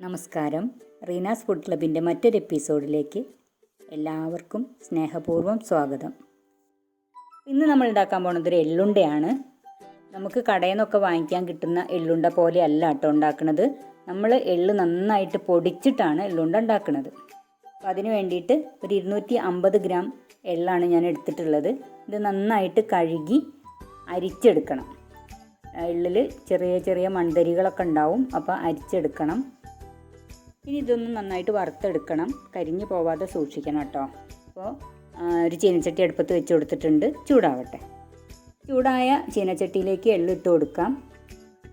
നമസ്കാരം. റീനാസ് ഫുഡ് ക്ലബിന്റെ മറ്റൊരു എപ്പിസോഡിലേക്ക് എല്ലാവർക്കും സ്നേഹപൂർവം സ്വാഗതം. ഇന്ന് നമ്മൾ ഉണ്ടാക്കാൻ പോണത് ഒരു എള്ളുണ്ടയാണ്. നമുക്ക് കടയിൽ നിന്നൊക്കെ വാങ്ങിക്കാൻ കിട്ടുന്ന എള്ളുണ്ട പോലെ അല്ല കേട്ടോ ഉണ്ടാക്കുന്നത് നമ്മൾ എള്ള് നന്നായിട്ട് പൊടിച്ചിട്ടാണ് എള്ളുണ്ട ഉണ്ടാക്കുന്നത് അപ്പോൾ അതിന് വേണ്ടിയിട്ട് ഒരു ഇരുന്നൂറ്റി അമ്പത് ഗ്രാം എള്ളാണ് ഞാൻ എടുത്തിട്ടുള്ളത്. ഇത് നന്നായിട്ട് കഴുകി അരിച്ചെടുക്കണം. എള്ളിൽ ചെറിയ ചെറിയ മണ്ടരികളൊക്കെ ഉണ്ടാവും. അപ്പോൾ അരിച്ചെടുക്കണം. ഇനി ഇതൊന്ന് നന്നായിട്ട് വറുത്തെടുക്കണം. കരിഞ്ഞു പോവാതെ സൂക്ഷിക്കണം കേട്ടോ. അപ്പോൾ ഒരു ചീനച്ചട്ടി അടുപ്പത്ത് വെച്ച് കൊടുത്തിട്ടുണ്ട്. ചൂടാവട്ടെ. ചൂടായ ചീനച്ചട്ടിയിലേക്ക് എള്ളിട്ട് കൊടുക്കാം.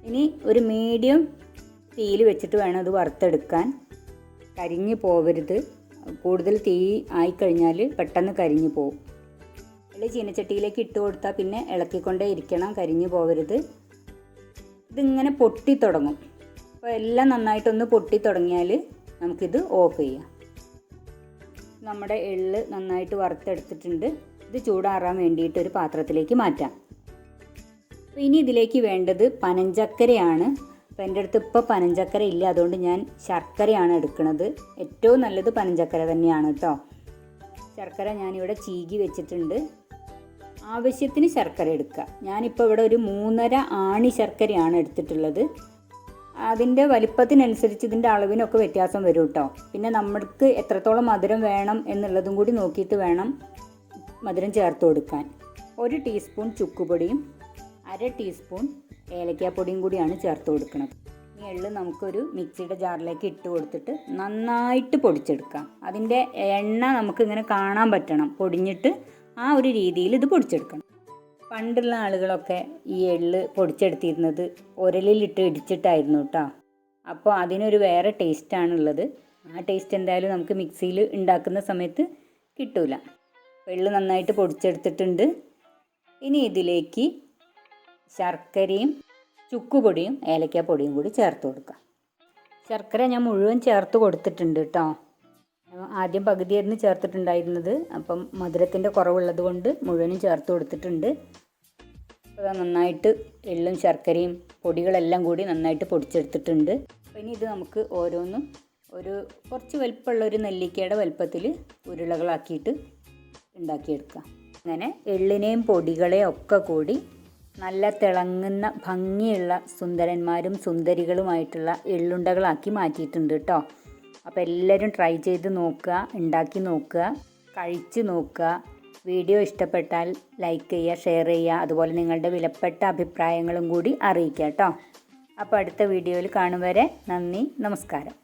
ഇനി ഒരു മീഡിയം തീയിൽ വെച്ചിട്ട് വേണം അത് വറുത്തെടുക്കാൻ. കരിഞ്ഞു പോവരുത്. കൂടുതൽ തീ ആയിക്കഴിഞ്ഞാൽ പെട്ടെന്ന് കരിഞ്ഞു പോകും എള്ളി ചീനച്ചട്ടിയിലേക്ക് ഇട്ട് കൊടുത്താൽ പിന്നെ ഇളക്കിക്കൊണ്ടേ ഇരിക്കണം കരിഞ്ഞു പോവരുത്. ഇതിങ്ങനെ പൊട്ടി തുടങ്ങും. അപ്പോൾ എല്ലാം നന്നായിട്ടൊന്ന് പൊട്ടി തുടങ്ങിയാൽ നമുക്കിത് ഓഫ് ചെയ്യാം. നമ്മുടെ എള്ള് നന്നായിട്ട് വറുത്തെടുത്തിട്ടുണ്ട്. ഇത് ചൂടാറാൻ വേണ്ടിയിട്ട് ഒരു പാത്രത്തിലേക്ക് മാറ്റാം. അപ്പോൾ ഇനി ഇതിലേക്ക് വേണ്ടത് പനഞ്ചക്കരയാണ്. അപ്പോൾ എന്റെ അടുത്ത് ഇപ്പോൾ പനഞ്ചക്കര ഇല്ല. അതുകൊണ്ട് ഞാൻ ശർക്കരയാണ് എടുക്കുന്നത്. ഏറ്റവും നല്ലത് പനഞ്ചക്കര തന്നെയാണ് കേട്ടോ. ശർക്കര ഞാനിവിടെ ചീകി വെച്ചിട്ടുണ്ട്. ആവശ്യത്തിന് ശർക്കര എടുക്കുക. ഞാനിപ്പോൾ ഇവിടെ ഒരു മൂന്നര ആണി ശർക്കരയാണ് എടുത്തിട്ടുള്ളത്. അതിന്റെ വലിപ്പത്തിനനുസരിച്ച് ഇതിന്റെ അളവിനൊക്കെ വ്യത്യാസം വരും കേട്ടോ. പിന്നെ നമ്മൾക്ക് എത്രത്തോളം മധുരം വേണം എന്നുള്ളതും കൂടി നോക്കിയിട്ട് വേണം മധുരം ചേർത്ത് കൊടുക്കാൻ. ഒരു ടീസ്പൂൺ ചുക്കുപൊടിയും അര ടീസ്പൂൺ ഏലക്കാപ്പൊടിയും കൂടിയാണ് ചേർത്ത് കൊടുക്കുന്നത് ഈ എള്ള് നമുക്കൊരു മിക്സിയുടെ ജാറിലേക്ക് ഇട്ട് കൊടുത്തിട്ട് നന്നായിട്ട് പൊടിച്ചെടുക്കാം. അതിന്റെ എണ്ണ നമുക്കിങ്ങനെ കാണാൻ പറ്റണം. പൊടിഞ്ഞിട്ട് ആ ഒരു രീതിയിൽ ഇത് പൊടിച്ചെടുക്കണം. പണ്ടുള്ള ആളുകളൊക്കെ ഈ എള്ള് പൊടിച്ചെടുത്തിരുന്നത് ഉരലിലിട്ട് ഇടിച്ചിട്ടായിരുന്നു കേട്ടോ അപ്പോൾ അതിനൊരു വേറെ ടേസ്റ്റാണുള്ളത് ആ ടേസ്റ്റ് എന്തായാലും നമുക്ക് മിക്സിയിൽ ഉണ്ടാക്കുന്ന സമയത്ത് കിട്ടൂല. എള്ള് നന്നായിട്ട് പൊടിച്ചെടുത്തിട്ടുണ്ട്. ഇനി ഇതിലേക്ക് ശർക്കരയും ചുക്കുപൊടിയും ഏലക്കാപ്പൊടിയും കൂടി ചേർത്ത് കൊടുക്കാം. ശർക്കര ഞാൻ മുഴുവൻ ചേർത്ത് കൊടുത്തിട്ടുണ്ട് കേട്ടോ ആദ്യം പകുതിയായിരുന്നു ചേർത്തിട്ടുണ്ടായിരുന്നത്. അപ്പം മധുരത്തിന്റെ കുറവുള്ളത് കൊണ്ട് മുഴുവനും ചേർത്ത് കൊടുത്തിട്ടുണ്ട്. അപ്പോൾ നന്നായിട്ട് എള്ളും ശർക്കരയും പൊടികളെല്ലാം കൂടി നന്നായിട്ട് പൊടിച്ചെടുത്തിട്ടുണ്ട്. അപ്പോൾ ഇനി ഇത് നമുക്ക് ഓരോന്നും ഒരു കുറച്ച് വലിപ്പമുള്ള ഒരു നെല്ലിക്കയുടെ വലിപ്പത്തിൽ ഉരുളകളാക്കിയിട്ട് ഉണ്ടാക്കിയെടുക്കാം. അങ്ങനെ എള്ളിനെയും പൊടികളെയും ഒക്കെ കൂടി നല്ല തിളങ്ങുന്ന ഭംഗിയുള്ള സുന്ദരന്മാരും സുന്ദരികളുമായിട്ടുള്ള എള്ളുണ്ടകളാക്കി മാറ്റിയിട്ടുണ്ട് കേട്ടോ. അപ്പോൾ എല്ലാവരും ട്രൈ ചെയ്ത് നോക്കുക ഉണ്ടാക്കി നോക്കുക കഴിച്ച് നോക്കുക. വീഡിയോ ഇഷ്ടപ്പെട്ടാൽ ലൈക്ക് ചെയ്യുക ഷെയർ ചെയ്യുക. അതുപോലെ നിങ്ങളുടെ വിലപ്പെട്ട അഭിപ്രായങ്ങളും കൂടി അറിയിക്കുക കേട്ടോ. അപ്പോൾ അടുത്ത വീഡിയോയിൽ കാണും വരെ നന്ദി നമസ്കാരം.